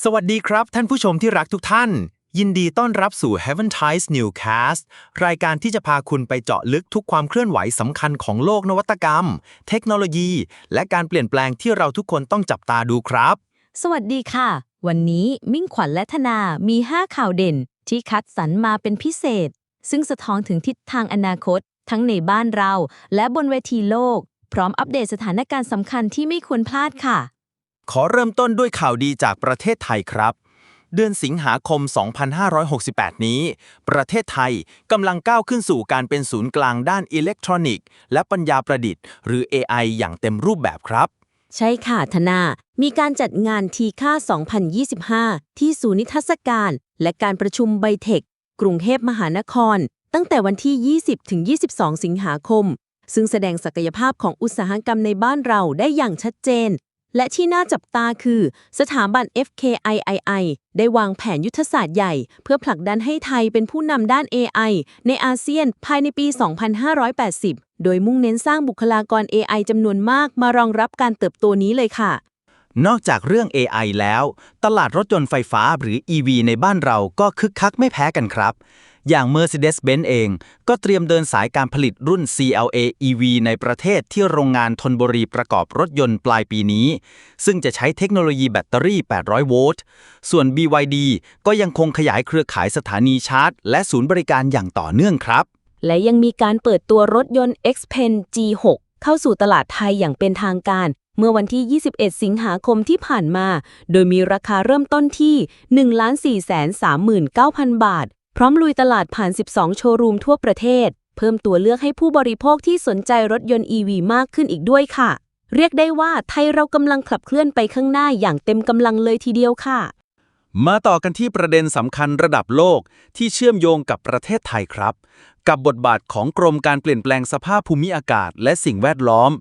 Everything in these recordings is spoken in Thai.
สวัสดีครับท่านผู้ชมที่รักทุกท่าน ยินดีต้อนรับสู่ Heaven Ties Newcast รายการที่จะพาคุณไปเจาะลึกทุกความเคลื่อนไหวสำคัญของโลกนวัตกรรม เทคโนโลยี และการเปลี่ยนแปลงที่เราทุกคนต้องจับตาดูครับ สวัสดีค่ะ วันนี้มิ่งขวัญและธนามี 5 ข่าวเด่น ที่คัดสรรมาเป็นพิเศษ ซึ่งสะท้อนถึงทิศทางอนาคต ทั้งในบ้านเรา และบนเวทีโลก พร้อมอัปเดตสถานการณ์สำคัญที่ไม่ควรพลาดค่ะ ขอเริ่มต้นด้วยข่าวดีจากประเทศไทยครับ เดือนสิงหาคม 2568 นี้ ประเทศไทยกำลังก้าวขึ้นสู่การเป็นศูนย์กลางด้านอิเล็กทรอนิกส์ และปัญญาประดิษฐ์ หรือ AI อย่างเต็มรูปแบบครับ ใช่ค่ะธนา มีการจัดงานทีค่า 2025 ที่ศูนย์นิทรรศการ และการประชุมไบเทค กรุงเทพมหานคร ตั้งแต่วันที่ 20ถึง22 สิงหาคมซึ่งแสดงศักยภาพของอุตสาหกรรมในบ้านเราได้อย่างชัดเจน และที่น่าจับตาคือ สถาบัน FKIII ได้วางแผนยุทธศาสตร์ใหญ่ เพื่อผลักดันให้ไทยเป็นผู้นำด้าน AI ในอาเซียนภายในปี 2580 โดยมุ่งเน้นสร้างบุคลากร AI จำนวนมากมารองรับการเติบโตนี้เลยค่ะ นอกจากเรื่อง AI แล้ว ตลาดรถยนต์ไฟฟ้าหรือ EV ในบ้านเราก็คึกคักไม่แพ้กันครับ อย่าง Mercedes-Benz เอง ก็เตรียมเดินสายการผลิตรุ่น CLA EV ในประเทศที่โรงงานทนบุรีประกอบรถยนต์ปลายปีนี้ ซึ่งจะใช้เทคโนโลยีแบตเตอรี่ 800 โวลต์ ส่วน BYD ก็ยังคงขยายเครือข่ายสถานีชาร์จ และศูนย์บริการอย่างต่อเนื่องครับ และยังมีการเปิดตัวรถยนต์ Xpeng G6 เข้าสู่ตลาดไทยอย่างเป็นทางการเมื่อวันที่ 21 สิงหาคมที่ผ่านมา โดยมีราคาเริ่มต้นที่ 1,439,000 บาท พร้อมลุยตลาดผ่าน 12 โชว์รูมทั่วประเทศ เพิ่มตัวเลือกให้ผู้บริโภคที่สนใจรถยนต์ EV มากขึ้นอีกด้วยค่ะ เรียกได้ว่าไทยเรากำลังขับเคลื่อนไปข้างหน้าอย่างเต็มกำลังเลยทีเดียวค่ะ มาต่อกันที่ประเด็นสำคัญระดับโลกที่เชื่อมโยงกับประเทศไทยครับ กับบทบาทของกรมการเปลี่ยนแปลงสภาพภูมิอากาศ และสิ่งแวดล้อม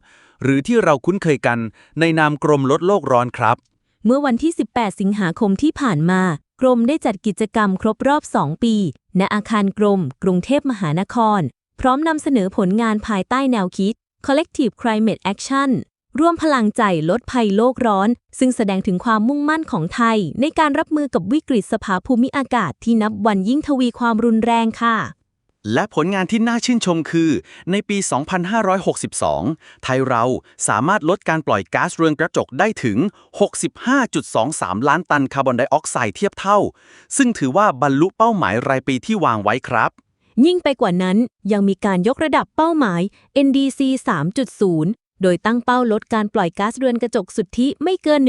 หรือที่เราคุ้นเคยกันในนามกรมลดโลกร้อนครับ เมื่อวันที่ 18 สิงหาคมที่ผ่านมา กรมได้จัดกิจกรรมครบรอบ 2 ปี ณ อาคารกรม กรุงเทพมหานคร พร้อมนำเสนอผลงานภายใต้แนวคิด Collective Climate Action ร่วมพลังใจลดภัยโลกร้อน ซึ่งแสดงถึงความมุ่งมั่นของไทย ในการรับมือกับวิกฤตสภาภูมิอากาศที่นับวันยิ่งทวีความรุนแรงค่ะ และผลงานที่น่าชื่นชมคือ ในปี 2562 ไทยเราสามารถลดการปล่อยก๊าซเรือนกระจกได้ถึง 65.23 ล้านตันคาร์บอนไดออกไซด์เทียบเท่า ซึ่งถือว่าบรรลุเป้าหมายรายปีที่วางไว้ครับ ยิ่งไปกว่านั้นยังมีการยกระดับเป้าหมาย NDC 3.0 โดยตั้งเป้าลดการปล่อยก๊าซเรือนกระจกสุทธิไม่เกิน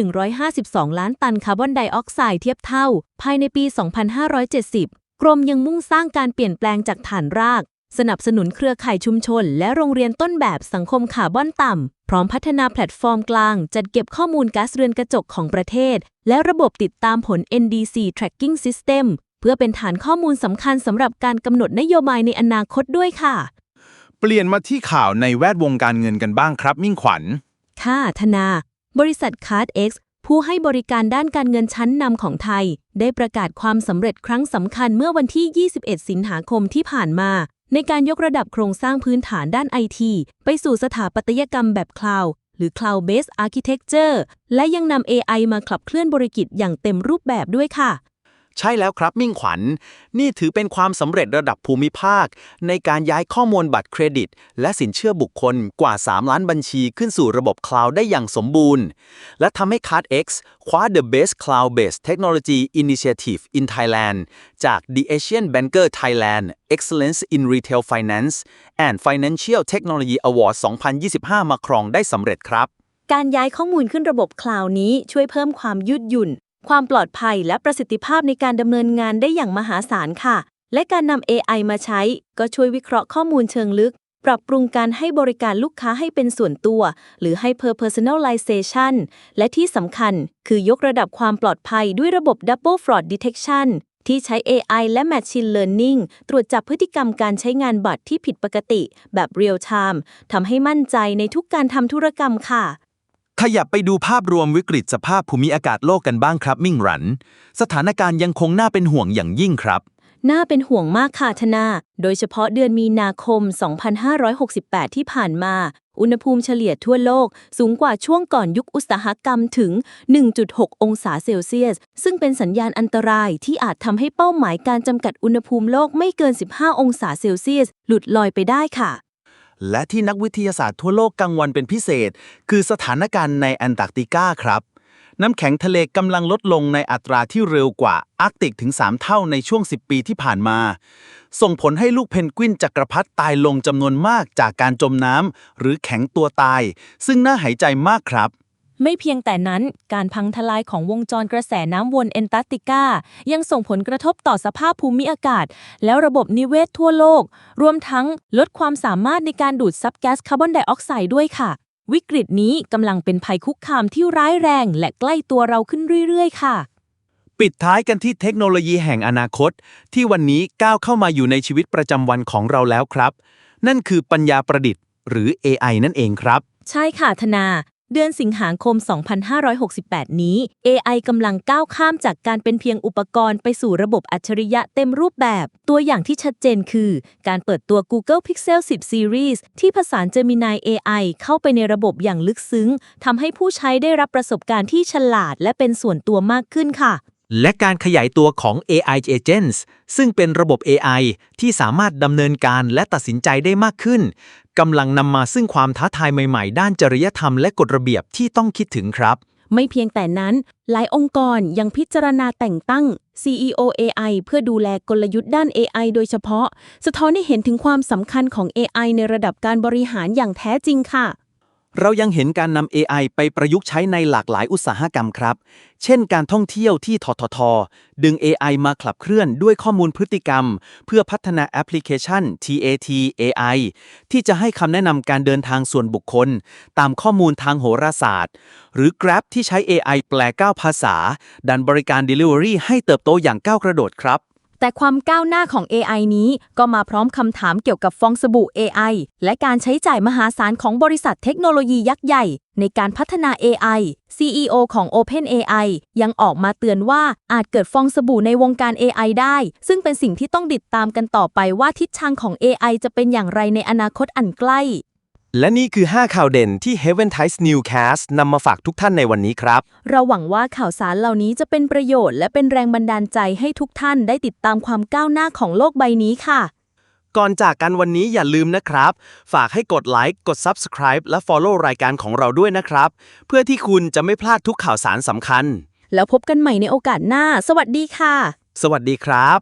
152 ล้านตันคาร์บอนไดออกไซด์เทียบเท่า ภายในปี 2570 กรมยังมุ่งสร้างการเปลี่ยนแปลงจากฐานราก สนับสนุนเครือข่ายชุมชน และโรงเรียนต้นแบบสังคมคาร์บอนต่ำ พร้อมพัฒนาแพลตฟอร์มกลาง จัดเก็บข้อมูลก๊าซเรือนกระจกของประเทศ และระบบติดตามผล NDC Tracking System เพื่อเป็นฐานข้อมูลสำคัญสำหรับการกำหนดนโยบายในอนาคตด้วยค่ะ เปลี่ยนมาที่ข่าวในแวดวงการเงินกันบ้างครับ มิ่งขวัญ ค่ะธนา บริษัท CardX ผู้ให้บริการด้านการเงินชั้นนำของไทย ได้ประกาศความสำเร็จครั้งสำคัญเมื่อวันที่ 21 สิงหาคมที่ผ่านมา ในการยกระดับโครงสร้างพื้นฐานด้านไอทีไปสู่สถาปัตยกรรมแบบคลาวด์หรือ Cloud Based Architecture และยังนำ AI มาขับเคลื่อนบริกิจอย่างเต็มรูปแบบด้วยค่ะ ใช่แล้วครับมิ่งขวัญ นี่ถือเป็นความสำเร็จระดับภูมิภาค ในการย้ายข้อมูลบัตรเครดิต และสินเชื่อบุคคลกว่า 3 ล้านบัญชีขึ้นสู่ระบบคลาวด์ได้อย่างสมบูรณ์ และทำให้ CardX คว้า The Best Cloud-Based Technology Initiative in Thailand จาก The Asian Banker Thailand Excellence in Retail Finance and Financial Technology Award 2025 มาครองได้สำเร็จครับ การย้ายข้อมูลขึ้นระบบคลาวด์นี้ช่วยเพิ่มความยืดหยุ่น ความปลอดภัยและประสิทธิภาพในการดำเนินงานได้อย่างมหาศาลค่ะ และการนำ AI มาใช้ ก็ช่วยวิเคราะห์ข้อมูลเชิงลึก ปรับปรุงการให้บริการลูกค้าให้เป็นส่วนตัว หรือ Hyper Personalization และที่สำคัญ คือยกระดับความปลอดภัยด้วยระบบ Double Fraud Detection ที่ใช้ AI และ Machine Learning ตรวจจับพฤติกรรมการใช้งานบัตรที่ผิดปกติ แบบ Real Time ทำให้มั่นใจในทุกการทำธุรกรรมค่ะ ขยับไปดูภาพรวมวิกฤตสภาพภูมิอากาศโลกกันบ้างครับ มิ่งหรัน สถานการณ์ยังคงน่าเป็นห่วงอย่างยิ่งครับ น่าเป็นห่วงมากค่ะธนา โดยเฉพาะเดือนมีนาคม 2568 ที่ผ่านมา อุณหภูมิเฉลี่ยทั่วโลกสูงกว่าช่วงก่อนยุคอุตสาหกรรมถึง 1.6 องศาเซลเซียส ซึ่งเป็นสัญญาณอันตรายที่อาจทำให้เป้าหมายการจำกัดอุณหภูมิโลกไม่เกิน 15 องศาเซลเซียส หลุดลอยไปได้ค่ะ และที่นักวิทยาศาสตร์ทั่วโลกกังวลเป็นพิเศษ คือสถานการณ์ในแอนตาร์กติกาครับ น้ำแข็งทะเลกำลังลดลงในอัตราที่เร็วกว่าอาร์กติกถึง 3 เท่าในช่วง 10 ปีที่ผ่านมา ส่งผลให้ลูกเพนกวินจักรพรรดิตายลงจำนวนมากจากการจมน้ำหรือแข็งตัวตาย ซึ่งน่าหายใจมากครับ ไม่เพียงแต่นั้น การพังทลายของวงจรกระแสน้ำวนแอนตาร์กติกา ยังส่งผลกระทบต่อสภาพภูมิอากาศ แล้วระบบนิเวศทั่วโลก รวมทั้งลดความสามารถในการดูดซับแก๊สคาร์บอนไดออกไซด์ด้วยค่ะ วิกฤตนี้กำลังเป็นภัยคุกคามที่ร้ายแรง และใกล้ตัวเราขึ้นเรื่อยๆ ค่ะ ปิดท้ายกันที่เทคโนโลยีแห่งอนาคต ที่วันนี้ก้าวเข้ามาอยู่ในชีวิตประจำวันของเราแล้วครับ นั่นคือปัญญาประดิษฐ์ หรือ AI นั่นเองครับใช่ค่ะธนา เดือนสิงหาคม 2568 นี้ AI กำลังก้าวข้ามจากการเป็นเพียงอุปกรณ์ไปสู่ระบบอัจฉริยะเต็มรูปแบบ ตัวอย่างที่ชัดเจนคือ การเปิดตัว Google Pixel 10 Series ที่ผสาน Gemini AI เข้าไปในระบบอย่างลึกซึ้ง ทำให้ผู้ใช้ได้รับประสบการณ์ที่ฉลาดและเป็นส่วนตัวมากขึ้นค่ะ และการขยายตัวของ AI Agents ซึ่งเป็นระบบ AI ที่สามารถดำเนินการและตัดสินใจได้มากขึ้นกำลังนำมาซึ่งความท้าทายใหม่ๆ ด้านจริยธรรมและกฎระเบียบที่ต้องคิดถึงครับ ไม่เพียงแต่นั้น หลายองค์กรยังพิจารณาแต่งตั้ง CEO AI เพื่อดูแลกลยุทธ์ด้าน AI โดยเฉพาะ สะท้อนให้เห็นถึงความสำคัญของ AI ในระดับการบริหารอย่างแท้จริงค่ะ เรายังเห็นการนำ AI ไปประยุกต์ใช้ในหลากหลายอุตสาหกรรมครับ เช่นการท่องเที่ยวที่ททท ดึง AI มาขับเคลื่อนด้วยข้อมูลพฤติกรรม เพื่อพัฒนาแอปพลิเคชัน TAT AI ที่จะให้คำแนะนำการเดินทางส่วนบุคคล ตามข้อมูลทางโหราศาสตร์ หรือ Grab ที่ใช้ AI แปล9ภาษา ดันบริการ Delivery ให้เติบโตอย่างก้าวกระโดดครับ แต่ความก้าวหน้าของ AI นี้ก็มาพร้อมคำถามเกี่ยวกับฟองสบู่ AI และการใช้จ่ายมหาศาลของบริษัทเทคโนโลยียักษ์ใหญ่ ในการพัฒนา AI CEO ของ OpenAI ยังออกมาเตือนว่าอาจเกิดฟองสบู่ในวงการ AI ได้ ซึ่งเป็นสิ่งที่ต้องติดตามกันต่อไปว่าทิศทางของ AI จะเป็นอย่างไรในอนาคตอันใกล้ และนี่คือ 5 ข่าวเด่นที่ Heaven Times Newcast นำมาฝากทุกท่านในวันนี้ครับ เราหวังว่าข่าวสารเหล่านี้จะเป็นประโยชน์และเป็นแรงบันดาลใจให้ทุกท่านได้ติดตามความก้าวหน้าของโลกใบนี้ค่ะ ก่อนจากกันวันนี้อย่าลืมนะครับ ฝากให้กดไลค์กด Subscribe และ Follow รายการของเราด้วยนะครับ เพื่อที่คุณจะไม่พลาดทุกข่าวสารสำคัญ แล้วพบกันใหม่ในโอกาสหน้า สวัสดีค่ะ สวัสดีครับ